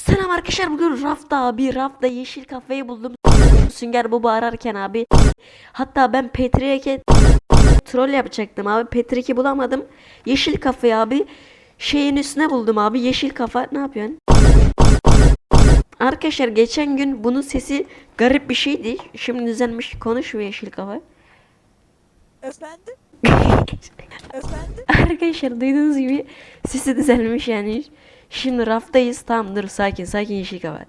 Selam arkadaşlar bugün rafta abi rafta yeşil kafayı buldum. Sünger Bob'u ararken abi. Hatta ben Petri'ye troll yapacaktım abi. Petrik'i bulamadım. Yeşil kafayı abi şeyin üstüne buldum abi. Yeşil kafa ne yapıyorsun? Arkadaşlar geçen gün bunun sesi garip bir şeydi. Şimdi düzelmiş konuşmuyor yeşil kafa. Efendim? Efendim? Arkadaşlar duyduğunuz gibi sesi düzelmiş yani. Şimdi raftayız. Tamam dur sakin sakin yeşil kafa.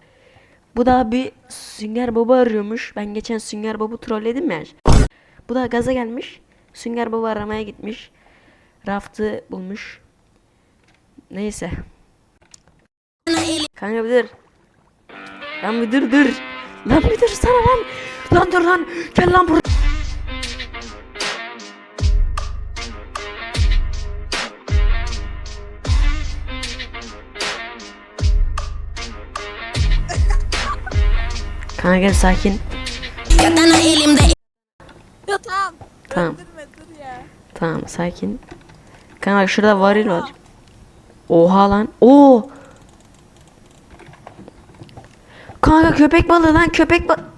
Bu da bir Sünger Baba arıyormuş. Ben geçen Sünger Bob'u trolledim ya. Bu da gaza gelmiş. Sünger Baba aramaya gitmiş. Raftı bulmuş. Neyse. Kanka bir dur. Lan bir dur dur. Lan bir dur sana lan. Lan dur lan. Gel lan buraya. Kanka gel sakin. Katana elimde Ya tamam. Tamam. Öldürme dur ya. Tamam sakin. Kanka şurada varil var. Oha lan. Oo. Kanka köpek balığı lan köpek balığı.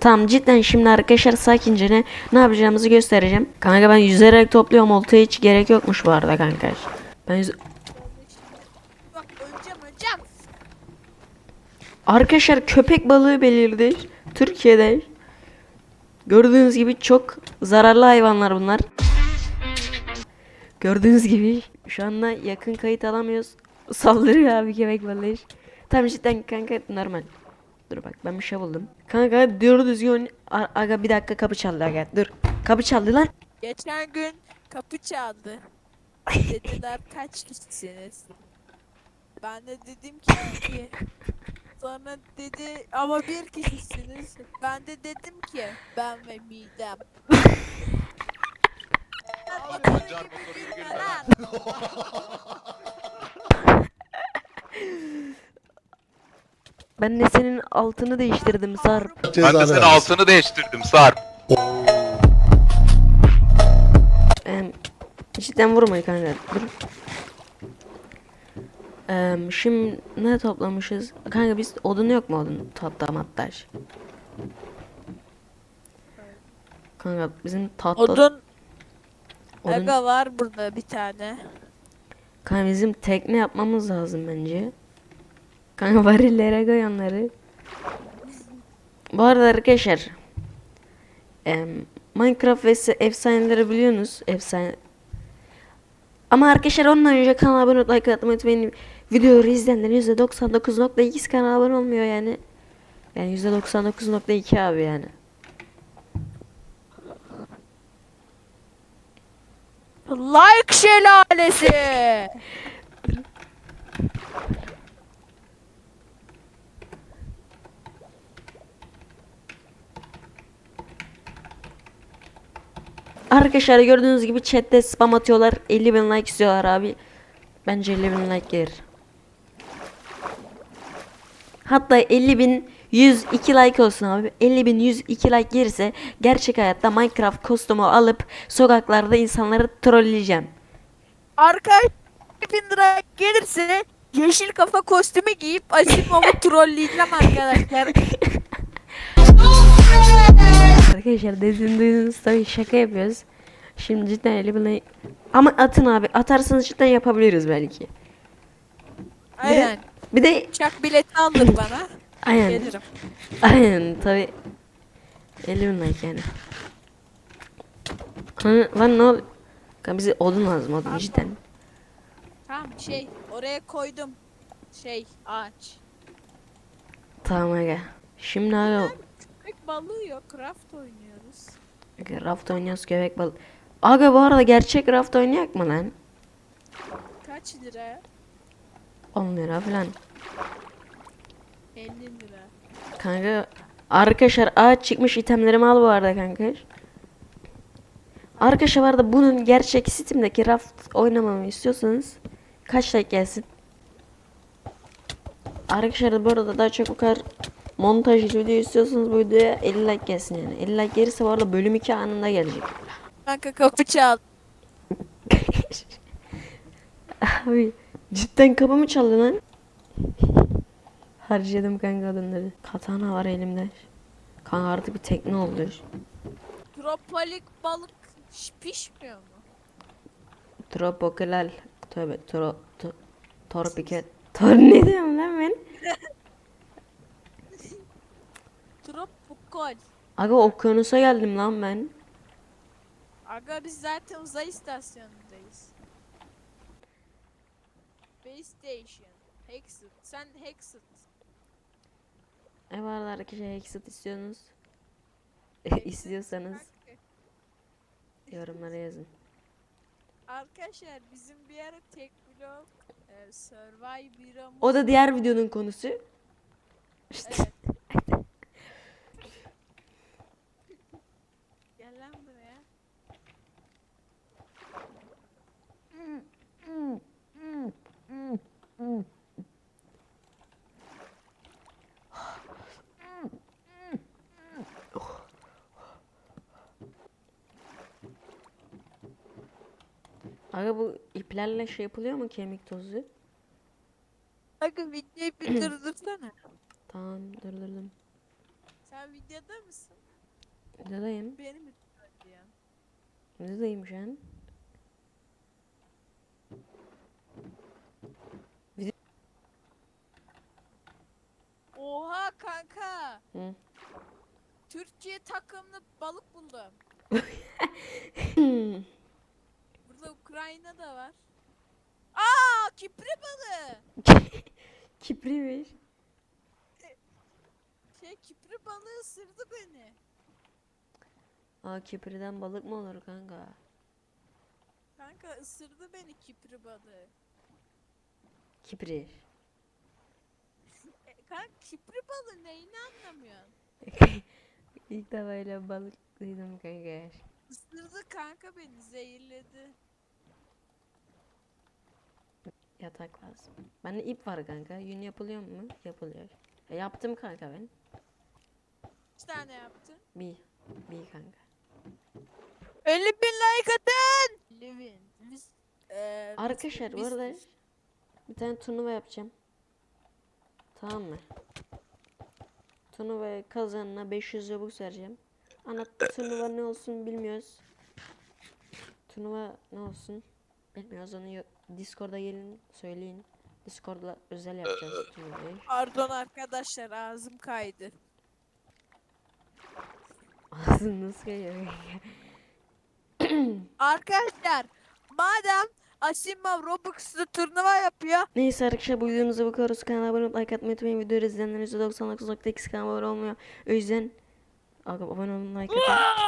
Tamam cidden şimdi arkadaşlar sakince ne, ne yapacağımızı göstereceğim. Kanka ben yüzerek topluyorum oltaya hiç gerek yokmuş bu arada kanka. Ben yüz... Arkadaşlar köpek balığı belirdi. Türkiye'de. Gördüğünüz gibi çok zararlı hayvanlar bunlar. Gördüğünüz gibi şu anda yakın kayıt alamıyoruz. Saldırıyor abi köpek balığı. Tam cidden kanka normal. Dur bak ben bir şey buldum. Kanka dur düzgün. Aga bir dakika kapı çaldı aga dur. Kapı çaldı lan. Geçen gün kapı çaldı. Dediler kaç kişisiniz? Ben de dedim ki. Sonra dedi ama bir kişisiniz. Ben de dedim ki ben ve midem. Pancar motoru yürü Lan, Ben de senin altını değiştirdim sar. Ben de senin altını değiştirdim Sarp. Em, cidden vurmayın kanka. Dur. Em, şimdi ne toplamışız? Kanka biz odun yok mu odun? Tahta mattaş. Kanka bizim tahta Odun odun- aga var burada bir tane. Kanka bizim tekne yapmamız lazım bence. Kanka varillere koy onları. Bu arada arkadaşlar em, Minecraft ve efsaneleri biliyorsunuz. Efsane. Ama arkadaşlar ondan önce kanala abone olup like atmayı unutmayın. Videoları izleyenlerin %99.2 kanala abone olmuyor yani. Yani %99.2 abi yani. Like şelalesi. Arkadaşlar gördüğünüz gibi chatte spam atıyorlar. 50 bin like istiyorlar abi. Bence 50 bin like gelir. Hatta 50 bin 102 like olsun abi. 50 bin 102 like gelirse gerçek hayatta Minecraft kostümü alıp sokaklarda insanları trolleyeceğim. Arkadaş 1000 lira gelirse yeşil kafa kostümü giyip Asimov'u trolleyeceğim arkadaşlar. Arkadaşlar dediğini duydunuz tabii şaka yapıyoruz. Şimdi cidden 50 bin. Ama atın abi. Atarsanız cidden yapabiliriz belki. Aynen. Bir de Uçak bileti alır bana. aynen. Gelirim. Aynen tabi 50 bin like yani. Lan, lan ne ol? Kanka bize odun lazım odun cidden. Tamam şey oraya koydum. Şey ağaç. Tamam aga. Şimdi aga Köpek balığı yok. Craft oynuyoruz. aga, raft oynuyoruz köpek bal. Aga bu arada gerçek raft oynayak mı lan? Kaç lira? 10 lira falan. 50 lira. Kanka arkadaşlar ağaç çıkmış itemlerimi al bu arada kanka. Arkadaşlar bu arada bunun gerçek Steam'deki raft oynamamı istiyorsanız kaç like gelsin? Arkadaşlar bu arada daha çok bu kadar montajlı video istiyorsanız bu videoya 50 like gelsin yani. 50 like gelirse bu arada bölüm 2 anında gelecek. Kanka kapı çal. Abi cidden kapımı çaldı lan. Harcadım kanka adımları. Katana var elimde. Kanka artık bir tekne oldu. Tropalik balık pişmiyor mu? Tropikal. Tövbe. Tro, to, torpiket. Tor ne diyorum lan ben? Tropikal. Aga okyanusa geldim lan ben. Aga biz zaten uzay istasyonundayız. Base Station. Hexit. Sen Hexit. Var arkadaşlar exit istiyorsunuz? İstiyorsanız yorumlara yazın. Arkadaşlar bizim bir ara tek blok e, Survivor'ımız O da diğer videonun konusu. Evet. Gel lan buraya. Aga bu iplerle şey yapılıyor mu kemik tozu? Aga videoyu bir durdursana. Tamam durdurdum. Sen videoda mısın? Videodayım. Beni mi tutuyorsun? Videodayım şu an. Oha kanka. Hı. Türkiye takımlı balık buldum. Burada Ukrayna da var. Aa, kipri balığı. Kipriymiş. Şey kipri balığı ısırdı beni. Aa kipriden balık mı olur kanka? Kanka ısırdı beni kipri balığı. Kipri. Kanka kipri balığı neyini anlamıyorsun? İlk defa öyle balık duydum kanka. Isırdı kanka beni zehirledi. Yatak lazım. Bende ip var kanka. Yün yapılıyor mu? Yapılıyor. E, yaptım kanka ben. Kaç tane yaptın? Bir. Bir kanka. 50 bin like atın. Livin. Biz, eee, biz- Arkadaşlar bu biz- arada bir tane turnuva yapacağım. Tamam mı? Turnuva kazanına 500 Robux vereceğim. Ana turnuva ne olsun bilmiyoruz. Turnuva ne olsun bilmiyoruz onu Discord'a gelin söyleyin. Discord'la özel yapacağız turnuvayı. Pardon arkadaşlar ağzım kaydı. Ağzın nasıl kayıyor? Arkadaşlar madem Asimov Robux'lu turnuva yapıyor. Neyse arkadaşlar bu videomuza bakıyoruz. Kanala abone olup like atmayı unutmayın. Videoyu izleyenlerin %99.2 kanala abone olmuyor. O yüzden abone olun like atın.